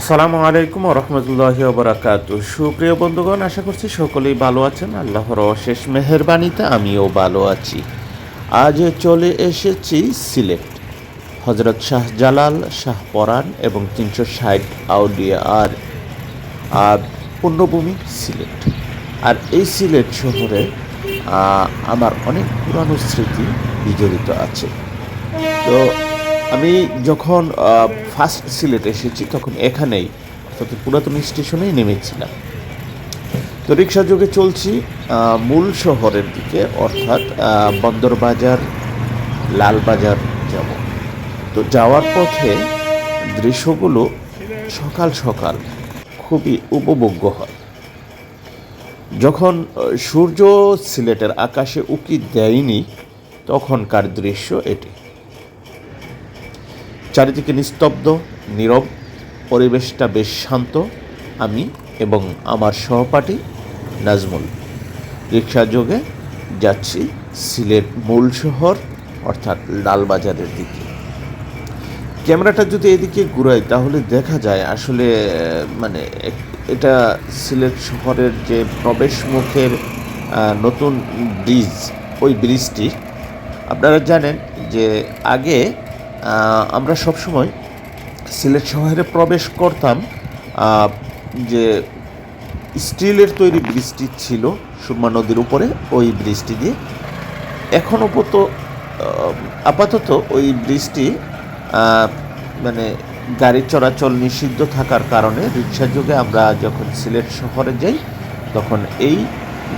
আসসালামু আলাইকুম রহমতুল্লাহ বরাকাত সুপ্রিয় বন্ধুগণ, আশা করছি সকলেই ভালো আছেন। আল্লাহর অশেষ মেহরবানিতে আমিও ভালো আছি। আজ চলে এসেছি সিলেট। হজরত শাহ জালাল, শাহ পরান এবং তিনশো ষাট আউলিয়া আর আর পুণ্যভূমি সিলেট। আর এই সিলেট শহরে আমার অনেক পুরানো স্মৃতি বিজড়িত আছে। তো আমি যখন ফার্স্ট সিলেট এসেছি, তখন এখানেই, অর্থাৎ পুরাতন স্টেশনেই নেমেছিলাম। তো রিক্সা যোগে চলছি মূল শহরের দিকে, অর্থাৎ বন্দরবাজার, লালবাজার যাব। তো যাওয়ার পথে দৃশ্যগুলো সকাল সকাল খুবই উপভোগ্য হয়। যখন সূর্য সিলেটের আকাশে উকি দেয়নি, তখনকার দৃশ্য এটি। চারিদিকে নিস্তব্ধ, নীরব, পরিবেশটা বেশ শান্ত, আমি এবং আমার সহপাঠী নাজমুল। রিক্সা যোগে যাচ্ছি সিলেট মূল শহর, অর্থাৎ লালবাজারের দিকে। ক্যামেরাটা যদি এদিকে ঘুরাই, তাহলে দেখা যায় আসলে মানে এটা সিলেট শহরের যে প্রবেশ মুখের নতুন ব্রিজ, ওই ব্রিজটি, আপনারা জানেন যে আগে আমরা সবসময় সিলেট শহরে প্রবেশ করতাম যে স্টিলের তৈরি ব্রিজটি ছিল সুরমা নদীর উপরে, ওই ব্রিজটি দিয়ে। এখনও পর্যন্ত আপাতত ওই ব্রিজটি মানে গাড়ি চলাচল নিষিদ্ধ থাকার কারণে রিক্সা যোগে আমরা যখন সিলেট শহরে যাই, তখন এই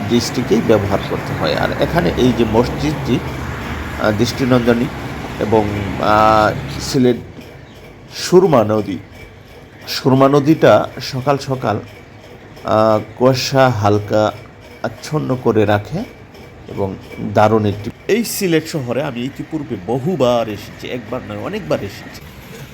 ব্রিজটিকেই ব্যবহার করতে হয়। আর এখানে এই যে মসজিদটি দৃষ্টিনন্দনী এবং সিলেট সুরমা নদী। সুরমা নদীটা সকাল সকাল কুয়াশা হালকা আচ্ছন্ন করে রাখে এবং দারুণ একটি এই সিলেট শহরে আমি ইতিপূর্বে বহুবার এসেছি, একবার নয়, অনেকবার এসেছি।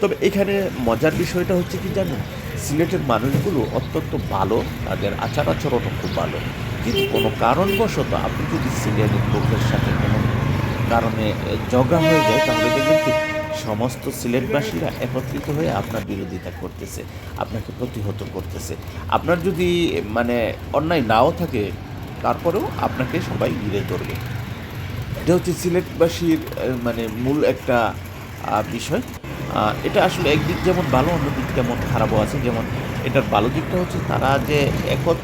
তবে এখানে মজার বিষয়টা হচ্ছে কি জানেন? সিলেটের মানুষগুলো অত্যন্ত ভালো, তাদের আচার আচরণও খুব ভালো। কিন্তু কোনো কারণবশত আপনি যদি সিলেটের লোকের সাথে কারণে ঝগড়া হয়ে যায়, তাহলে দেখবেন কি, সমস্ত সিলেটবাসীরা একত্রিত হয়ে আপনার বিরোধিতা করতেছে, আপনাকে প্রতিহত করতেছে। আপনার যদি মানে অন্যায় নাও থাকে, তারপরেও আপনাকে সবাই ঘিরে ধরবে। এটা হচ্ছে সিলেটবাসীর মানে মূল একটা বিষয়। এটা আসলে একদিক যেমন ভালো, অন্যদিক তেমন খারাপও আছে। যেমন এটার ভালো দিকটা হচ্ছে তারা যে একত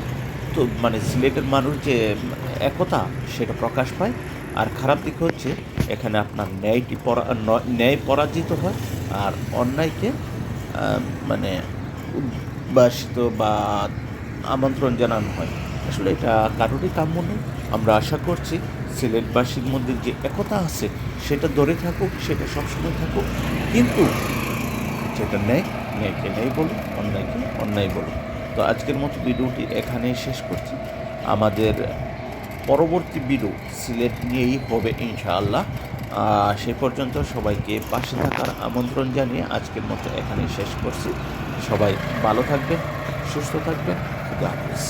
মানে সিলেটের মানুষ যে একতা, সেটা প্রকাশ পায়। আর খারাপ দিক হচ্ছে, এখানে আপনার ন্যায়টি পরা, ন্যায় পরাজিত হয়, আর অন্যায়কে মানে উদ্ভাসিত বা আমন্ত্রণ জানানো হয়। আসলে এটা কারোরই কাম্য নেই আমরা আশা করছি সিলেটবাসীর মধ্যে যে একতা আছে, সেটা ধরে থাকুক, সেটা সবসময় থাকুক। কিন্তু যেটা ন্যায়, ন্যায়কে ন্যায় বলুন অন্যায়কে অন্যায় বলুন তো আজকের মতো ভিডিওটি এখানেই শেষ করছি। আমাদের পরবর্তী ভিডিও সিলেট নিয়েই হবে ইনশাআল্লাহ। সে পর্যন্ত সবাইকে পাশে থাকার আমন্ত্রণ জানিয়ে আজকের মতো এখানেই শেষ করছি। সবাই ভালো থাকবেন, সুস্থ থাকবেন। খুদা হাফিজ।